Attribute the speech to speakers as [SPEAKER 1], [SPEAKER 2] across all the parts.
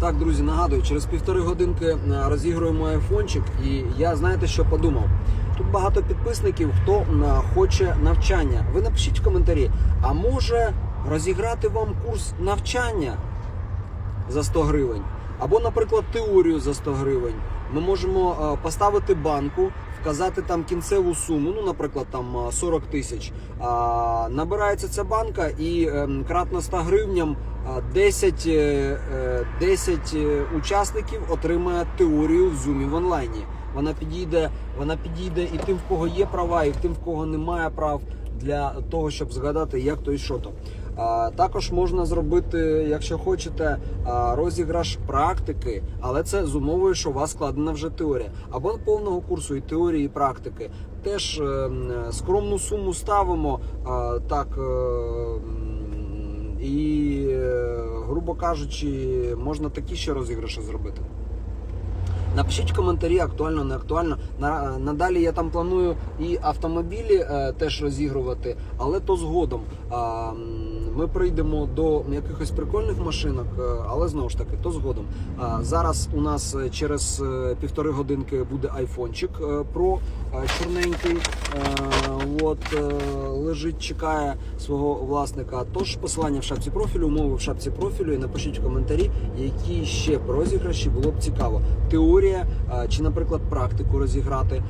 [SPEAKER 1] Так, друзі, нагадую, через півтори годинки е, розігруємо айфончик, і я знаєте, що подумав. Тут багато підписників, хто е, хоче навчання. Ви напишіть в коментарі, а може розіграти вам курс навчання за 100 гривень, або, наприклад, теорію за 100 гривень. Ми можемо е, поставити банку, вказати там кінцеву суму, ну, наприклад, там е, 40 тисяч. Набирається ця банка і ем, кратно 100 гривням 10, е, е, 10 е, учасників отримає теорію в Zoom в онлайні. Вона підійде, вона підійде і тим, в кого є права, і тим, в кого немає прав, для того, щоб згадати, як то і що то. Також можна зробити, якщо хочете, розіграш практики, але це з умовою, що у вас складена вже теорія. Або повного курсу і теорії, і практики. Теж е, скромну суму ставимо. так. е, і, грубо кажучи, можна такі ще розіграші зробити. Напишіть коментарі, актуально, не актуально. Надалі я там планую і автомобілі е, теж розігрувати, але то згодом. Ми прийдемо до якихось прикольних машинок, е, але знову ж таки, то згодом. Зараз у нас е, через е, півтори годинки буде айфончик е, чорненький. От лежить, чекає свого власника. Тож посилання в шапці профілю, умови в шапці профілю і напишіть в коментарі, які ще б розіграші було б цікаво. Теорія чи, наприклад, практику розіграти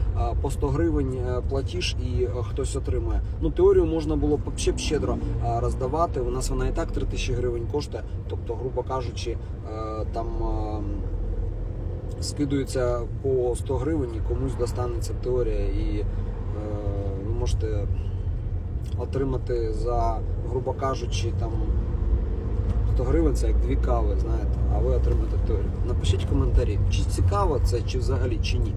[SPEAKER 1] по 100 гривень платіж і хтось отримує. Ну теорію можна було б ще б щедро е, роздавати. У нас вона і так 3000 гривень коштує. Тобто, грубо кажучи, е, там. е, Скидується по 100 гривень і комусь достанеться теорія, і е, ви можете отримати за, грубо кажучи, там 100 гривень це як дві кави, знаєте, а ви отримаєте теорію. Напишіть коментарі, чи цікаво це, чи взагалі, чи ні.